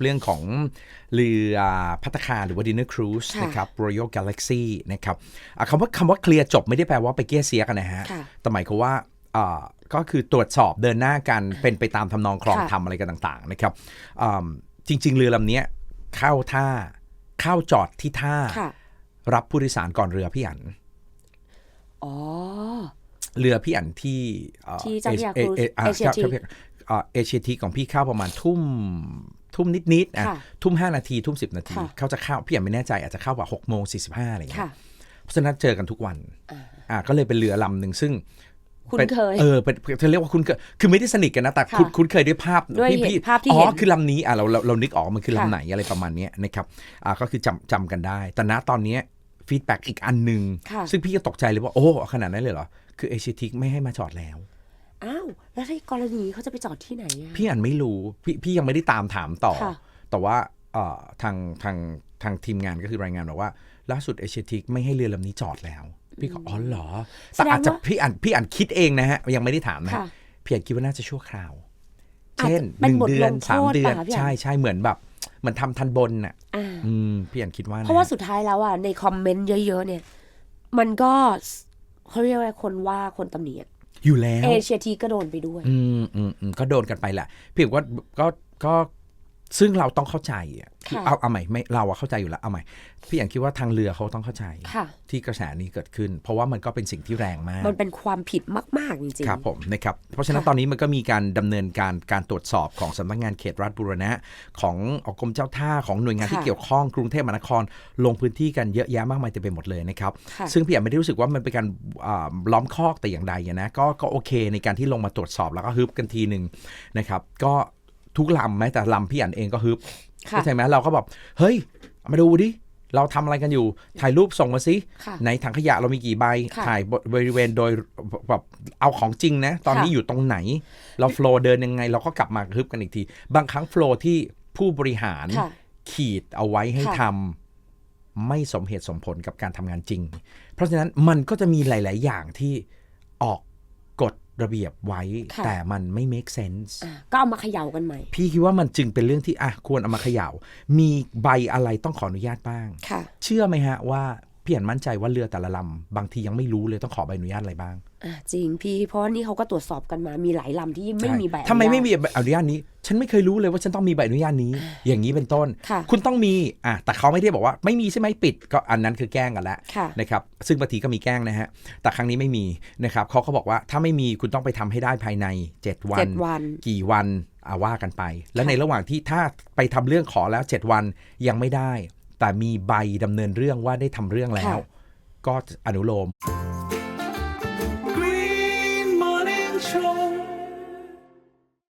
เรื่องของเรือพัตตาคารหรือว่า Dinner Cruise ค่ะนะครับ Royal Galaxy นะครับอะคำว่าคำว่าเคลียร์จบไม่ได้แปลว่าไปเกี้ยเสียกันนะฮะค่ะแต่หมายความว่าอ่าก็คือตรวจสอบเดินหน้ากันเป็นไปตามทำนองคลองค่ะธรรมอะไรกันต่างๆนะครับอ่าจริง ๆ เรือลำเนี้ยเข้าท่าเข้าจอดที่ท่าค่ะรับผู้โดยสารก่อนเรือพี่อันอ๋อเรือพี่อันที่เอ่อที่เจ้าพระยาเอ cruise เออะ Asia เจ้า Tea เจ้าพระยา เอ่อเอเชียทีของพี่เข้าประมาณทุ่มทุ่มนิดๆอะค่ะทุ่มห้านาที ทุ่มสิบนาทีค่ะเขาจะเข้าพี่อันไม่แน่ใจอาจจะเข้าแบบหกโมงสี่สิบห้าอะไรอย่างเงี้ค่ะยเพราะฉะนั้นเจอกันทุกวันอ่าก็เลยเป็นเรือลำหนึ่งซึ่งคุ้นป็เคยเออเป็นเธอเรียกว่าคุ้นเคยคือไม่ได้สนิทกันนะแต่ค่ะคุ้นคุ้นเคยด้วยภาพด้วยพี่เห็นพี่ภาพที่อ๋อเห็นคือลำนี้อะเราเราเรานึกออกมันคือค่ะลำไหนอะไรประมาณเนี้ยนะครับอ่าก็คือจำจำกันได้ แต่ณตอนเนี้ฟีดแบ็กอีกอันหนึ่งค่ะซึ่งพี่ก็ตกใจเลยว่าโอ้ขนาดนั้นเลยเหรอคือเอเชียทิกไม่ให้มาจอดแล้วอ้าว แล้วในกรณีเขาจะไปจอดที่ไหนอะพี่อันไม่รู้พี่พี่ยังไม่ได้ตามถามต่อ ค่ะ แต่ว่าเอ่อทางทางทางทีมงานก็คือรายงานบอกว่า ล่าสุดเอเชียทิกไม่ให้เรือลำนี้จอดแล้ว พี่ก็อ๋อเหรอแต่อาจจะพี่อันพี่อันคิดเองนะฮะ ยังไม่ได้ถามนะค่ะพี่อันคิดว่าน่าจะชั่วคราว อาจจะเช่นหเป็นนึ่งบทเดือนลงโทษสามเดือนป่ะคะพี่อัน ใช่ใช่เหมือนแบบเหมันทำทันบนน่ะ อ่า อืมพี่อันคิดว่านะเพราะว่าสุดท้ายแล้วอะในคอมเมนต์เยอะๆเนี่ย มันก็เขาเรียกว่าคนว่าคนตำหนิอะ อยู่แล้วเอเชียทีก็โดนไปด้วย อืมอืมอืมก็โดนกันไปแหละเพียงว่าก็ก็ซึ่งเราต้องเข้าใจอะ คือค่ะเอาเอาใหม่ไม่เราอะเข้าใจอยู่แล้วเอาใหม่พี่อย่างคิดว่าทางเรือเขาต้องเข้าใจค่ะที่กระแสนี้เกิดขึ้น เพราะว่ามันก็เป็นสิ่งที่แรงมาก มันเป็นความผิดมากๆจริงๆครับผมนะครับเพราะฉะนั้นค่ะตอนนี้มันก็มีการดำเนินการการตรวจสอบของสำนักงานเขตรัฐบุรณะ ของกรมเจ้าท่าของหน่วยงานที่ค่ะเกี่ยวข้องกรุงเทพมหานคร ลงพื้นที่กันเยอะแยะมากมายเต็มไปหมดเลยนะครับค่ะซึ่งพี่แอมไม่ได้รู้สึกว่ามันเป็นการอ่าล้อมคอกแต่อย่างใดอะนะก็ก็โอเคในการที่ลงมาตรวจสอบแล้วก็ฮึบกันทีหนึ่งนะครับก็ ทุกลำแม้แต่ลำพี่อันเองก็ฮึบค่ะเข้าใจไหมเราก็แบบเฮ้ยเอามาดูดิเราทำอะไรกันอยู่ ถ่ายรูปส่งมาสิค่ะในถังขยะเรามีกี่ใบค่ะถ่ายบริเวณโดยแบบเอาของจริงนะ ตอนนี้ค่ะอยู่ตรงไหน เราโฟล์เดินยังไง เราก็กลับมาฮึบกันอีกที บางครั้งโฟล์ที่ผู้บริหารค่ะขีดเอาไว้ให้ค่ะทำไม่สมเหตุสมผลกับการทำงานจริง เพราะฉะนั้นมันก็จะมีหลาย ๆ อย่างที่ออกกฎ ระเบียบไว้ ค่ะ แต่มันไม่ make sense อ่าก็เอามาเขย่ากันใหม่ พี่คิดว่ามันจึงเป็นเรื่องที่อะควรเอามาเขย่า มีใบอะไรต้องขออนุญาตบ้าง ค่ะ เชื่อไหมฮะว่าพี่อันมั่นใจว่าเรือแต่ละลำบางทียังไม่รู้เลยต้องขอใบอนุญาตอะไรบ้างอ่าจริงพี่เพราะว่านี่เขาก็ตรวจสอบกันมามีหลายลำที่ไม่มีใบอนุญาต ทำไมไม่มีใบอนุญาตนี้ ฉันไม่เคยรู้เลยว่าฉันต้องมีใบอนุญาตนี้ อย่างนี้เป็นต้นค่ะคุณต้องมีอะแต่เขาไม่ได้บอกว่า ไม่มีใช่ไหมปิด ก็อันนั้นคือแกล้งกันแล้วค่ะนะครับ ซึ่งบางทีก็มีแกล้งนะฮะ แต่ครั้งนี้ไม่มีนะครับเขาก็บอกว่าถ้าไม่มีคุณต้องไปทำให้ได้ภายใน7วันเจ็ดวัน กี่วันอาว่ากันไป และค่ะในระหว่างที่ถ้าไปทำเรื่องขอแล้ว 7 วันยังไม่ได้ แต่มีใบดำเนินเรื่องว่าได้ทำเรื่องแล้ว ก็อนุโลม